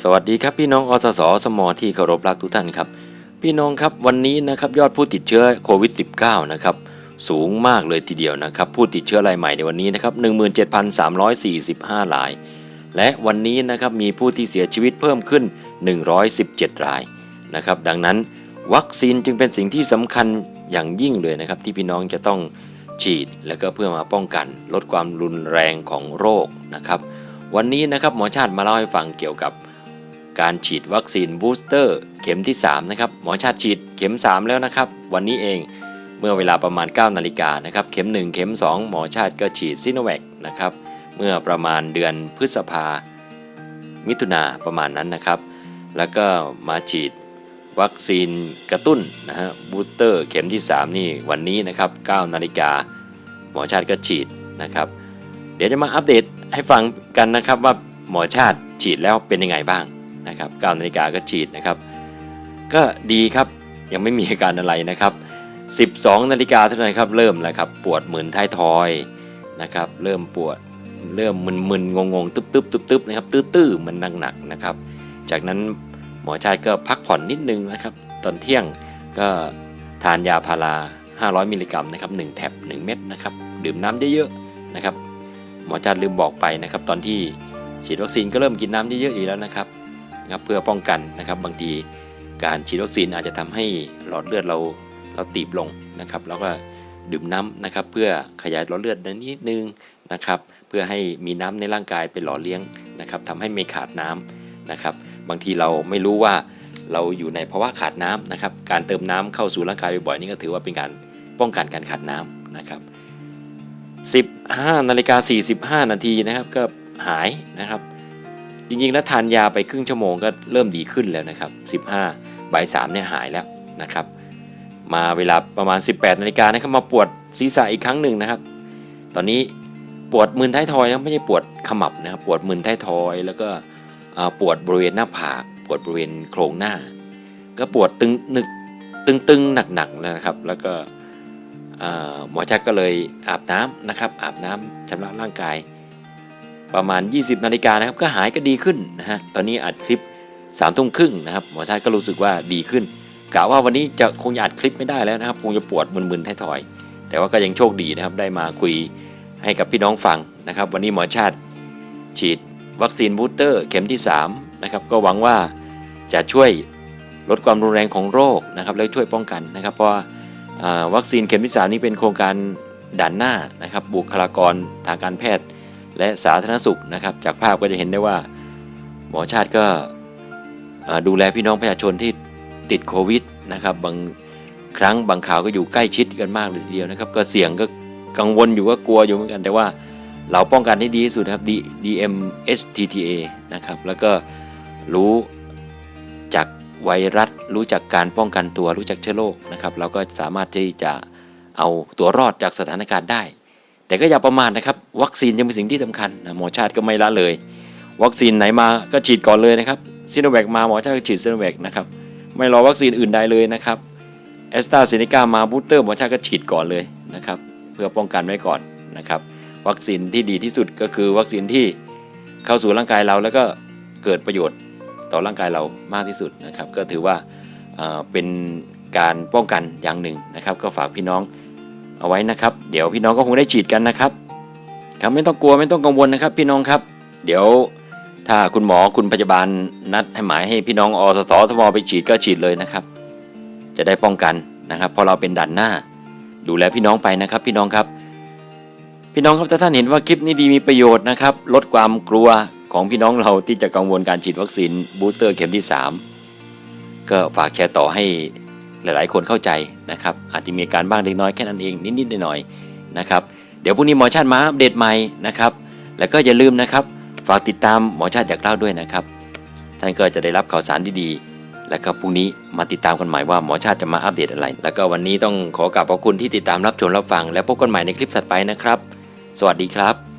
สวัสดีครับพี่น้องอสสสมที่เคารพรักทุกท่านครับ พี่น้องครับวันนี้นะครับยอดผู้ติดเชื้อโควิด -19 นะครับสูงมากเลยทีเดียวนะครับ ผู้ติดเชื้อรายใหม่ในวันนี้นะครับ17,345ราย และวันนี้นะครับมีผู้ที่เสียชีวิตเพิ่มขึ้น 117 รายนะครับ ดังนั้นวัคซีนจึงเป็นสิ่งที่สำคัญอย่างยิ่งเลยนะครับ ที่พี่น้องจะต้องฉีด แล้วก็เพื่อมาป้องกัน ลดความรุนแรงของโรคนะครับ วันนี้นะครับหมอชาติมาเล่าให้ฟังเกี่ยวกับการฉีดวัคซีนบูสเตอร์เข็มที่3นะครับหมอชาติฉีดเข็ม 3 แล้วนะครับ วันนี้เองเมื่อเวลาประมาณ 9 นาฬิกานะครับเข็ม 1 เข็ม 2 หมอชาติก็ฉีดซิโนแวคนะครับเมื่อประมาณเดือนพฤษภา มิถุนาประมาณนั้นนะครับ แล้วก็มาฉีดวัคซีนกระตุ้นนะฮะบูสเตอร์เข็มที่ 3 นี่วันนี้นะครับ9นาฬิกาหมอชาติก็ฉีดนะครับ เดี๋ยวจะมาอัปเดต ให้ฟังกันนะครับว่าหมอชาติฉีดแล้วเป็นยังไงบ้างนะครับ9นาฬิกาก็ฉีดนะครับ ก็ดีครับยังไม่มีอาการอะไรนะครับ 12นาฬิกาเท่านั้นครับเริ่มแล้วครับปวดเหมึนท้ายทอยนะครับเริ่มปวดเริ่มมึนๆงงๆตึ๊บๆตึ๊บๆนะครับตื้อๆมันหนักๆนะครับ จากนั้นหมอชาติก็พักผ่อนนิดนึงนะครับ ตอนเที่ยงก็ทานยาพารา 500 มิลลิกรัมนะครับ1แท็บ1 เม็ดนะครับ ดื่มน้ำเยอะๆนะครับ หมอชาติลืมบอกไปนะครับ ตอนที่ฉีดวัคซีนก็เริ่มกินน้ำเยอะๆอยู่แล้วนะครับนะครับเพื่อป้องกันนะครับบางทีการฉีดวัคซีนอาจจะทำให้หลอดเลือดเราเราตีบลงนะครับแล้วก็ดื่มน้ำนะครับเพื่อขยายหลอดเลือดนิดนึงนะครับเพื่อให้มีน้ำในร่างกายไปหล่อเลี้ยงนะครับทำให้ไม่ขาดน้ำนะครับ บางทีเราไม่รู้ว่าเราอยู่ในภาวะขาดน้ำนะครับ การเติมน้ำเข้าสู่ร่างกายบ่อยๆนี่ก็ถือว่าเป็นการป้องกันการขาดน้ำนะครับ 15นาฬิกา45 นาทีนะครับก็หายนะครับ จริงๆแล้วทานยาไปครึ่งชั่วโมงก็เริ่มดีขึ้นแล้วนะครับ 15บ่าย3เนี่ยหายแล้วนะครับ มาเวลาประมาณ 18นาฬิกานะครับมาปวดศีรษะอีกครั้งหนึ่งนะครับ ตอนนี้ปวดมึนท้ายทอยนะไม่ใช่ปวดขมับนะครับปวดมึนท้ายทอยแล้วก็ปวดบริเวณหน้าผาก ปวดบริเวณโครงหน้า ก็ปวดตึงนึกตึงๆหนักๆนะครับ แล้วก็ หมอจักก็เลยอาบน้ำนะครับอาบน้ำชำระร่างกาย ประมาณ 20 นาฬิกานะครับก็หายก็ดีขึ้นนะฮะตอนนี้อัดคลิป3ามทุ่มครึ่งนะครับหมอชาติก็รู้สึกว่าดีขึ้นกะว่าวันนี้จะคงจะอัดคลิปไม่ได้แล้วนะครับคงจะปวดมึนๆท้ายทอย แต่ว่าก็ยังโชคดีนะครับได้มาคุยให้กับพี่น้องฟังนะครับ วันนี้หมอชาติฉีดวัคซีนบูสเตอร์เข็มที่3นะครับก็หวังว่าจะช่วยลดความรุนแรงของโรคนะครับและช่วยป้องกันนะครับ เพราะ วัคซีนเข็มที่สามนี้เป็นโครงการด่านหน้านะครับบุคลากรทางการแพทย์และสาธารณสุขนะครับ จากภาพก็จะเห็นได้ว่าหมอชาติก็ดูแลพี่น้องประชาชนที่ติดโควิดนะครับบางครั้งบางข่าวก็อยู่ใกล้ชิดกันมากเลยทีเดียวนะครับ ก็เสี่ยงก็กังวลอยู่ก็กลัวอยู่เหมือนกันแต่ว่าเราป้องกันให้ดีที่สุดครับ D DMHTTA นะครับแล้วก็รู้จาก ไวรัส รู้จักการป้องกันตัวรู้จักเชื้อโรคนะครับ เราก็สามารถที่จะเอาตัวรอดจากสถานการณ์ได้ แต่ก็อย่าประมาทนะครับ วัคซีนยังเป็นสิ่งที่สำคัญนะหมอชาติก็ไม่ละเลย วัคซีนไหนมาก็ฉีดก่อนเลยนะครับซิโนแวคมาหมอชาติก็ฉีดซิโนแวคนะครับไม่รอวัคซีนอื่นใดเลยนะครับแอสตราเซเนกามาบูสเตอร์หมอชาติก็ฉีดก่อนเลยนะครับ เพื่อป้องกันไว้ก่อนนะครับ วัคซีนที่ดีที่สุดก็คือวัคซีนที่เข้าสู่ร่างกายเราแล้วก็เกิดประโยชน์ ต่อร่างกายเรามากที่สุดนะครับ ก็ถือว่าเป็นการป้องกันอย่างหนึ่งนะครับ ก็ฝากพี่น้องเอาไว้นะครับ เดี๋ยวพี่น้องก็คงได้ฉีดกันนะครับครับไม่ต้องกลัวไม่ต้องกังวลนะครับ พี่น้องครับ เดี๋ยวถ้าคุณหมอคุณพยาบาลนัดให้หมายให้พี่น้องอสสทมไปฉีดก็ฉีดเลยนะครับ จะได้ป้องกันนะครับพราะเราเป็นด่านหน้า ดูแลพี่น้องไปนะครับ พี่น้องครับ พี่น้องครับถ้าท่านเห็นว่าคลิปนี้ดีมีประโยชน์นะครับ ลดความกลัว ของพี่น้องเราที่จะกังวลการฉีดวัคซีนบูสเตอร์เข็มที่ 3 ก็ฝากแชร์ต่อให้หลาย ๆ คนเข้าใจนะครับ อาจจะมีการบ้างเล็กน้อยแค่นั้นเองนิดๆหน่อยๆนะครับ เดี๋ยวพรุ่งนี้หมอชาติมาอัปเดตใหม่นะครับ แล้วก็อย่าลืมนะครับ ฝากติดตามหมอชาติอยากเล่าด้วยนะครับ ท่านก็จะได้รับข่าวสารดีๆ แล้วก็พรุ่งนี้มาติดตามกันใหม่ว่าหมอชาติจะมาอัปเดตอะไร แล้วก็วันนี้ต้องขอกราบขอบคุณที่ติดตามรับชมรับฟัง แล้วพบกันใหม่ในคลิปถัดไปนะครับ สวัสดีครับ